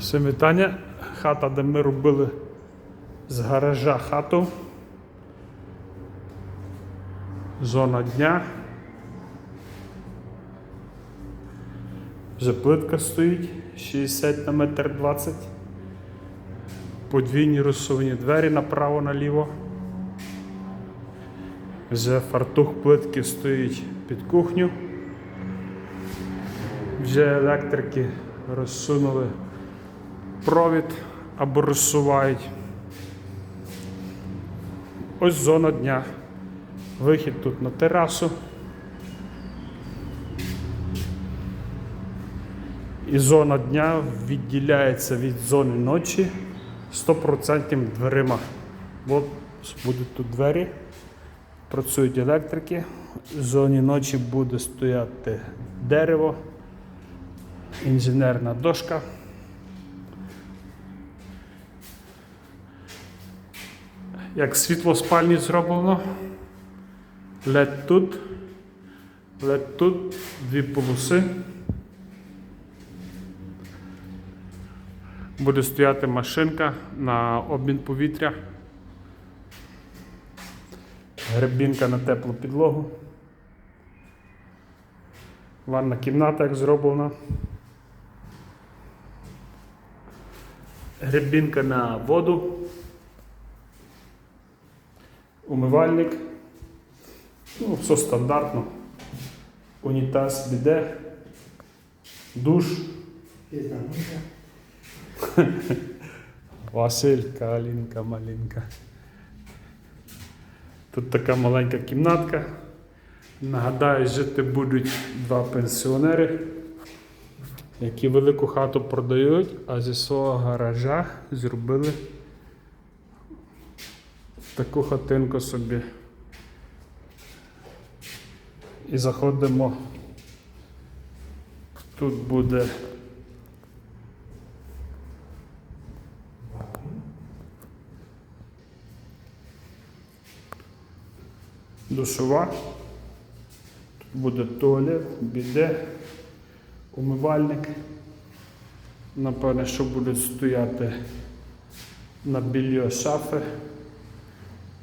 Всім. Хата, де ми робили з гаража хату. Зона дня. Вже плитка стоїть 60 на метр 20. Подвійні розсувні двері направо-наліво. Вже фартух плитки стоїть під кухню. Вже електрики розсунули провід або розсувають. Ось зона дня. Вихід тут на терасу. І зона дня відділяється від зони ночі 100% дверима. От будуть тут двері, працюють електрики. В зоні ночі буде стояти дерево, інженерна дошка. Як світло спальні зроблено. LED тут, LED тут, дві полоси. Буде стояти машинка на обмін повітря. Гребінка на теплу підлогу. Ванна кімната як зроблена. Гребінка на воду. Умивальник. Ну, все стандартно. Унітаз, біде, душ. Василька, Алінка, малінка. Тут така маленька кімнатка. Нагадаю, жити будуть два пенсіонери, які велику хату продають, а зі свого гаража зробили таку хатинку собі. І заходимо. Тут буде душова. Тут буде туалет, біде, умивальник. Напевне, що будуть стояти на більйо шафи.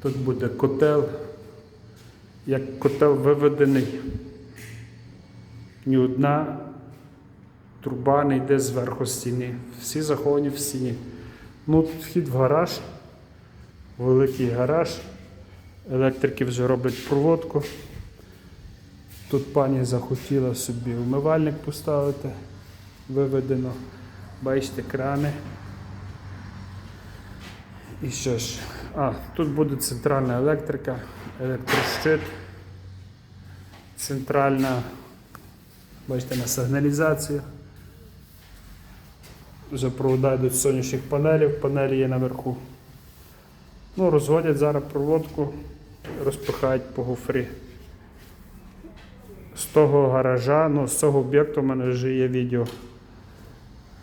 Тут буде котел. Як котел виведений, ні одна труба не йде зверху стіни. Всі заховані в стіні. Ну, тут вхід в гараж, великий гараж. Електрики вже роблять проводку. Тут пані захотіла собі умивальник поставити, виведено. Бачите, крани. І що ж? А, тут буде центральна електрика, електрощит, центральна, бачите, на сигналізацію. Вже провода йдуть сонячних панелів, панелі є наверху. Ну, розводять зараз проводку, розпихають по гофрі. З того гаража, ну, з цього об'єкту в мене вже є відео.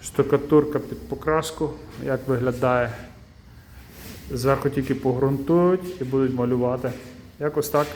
Штукатурка під покраску, як виглядає. Зверху тільки погрунтують і будуть малювати. Якось так.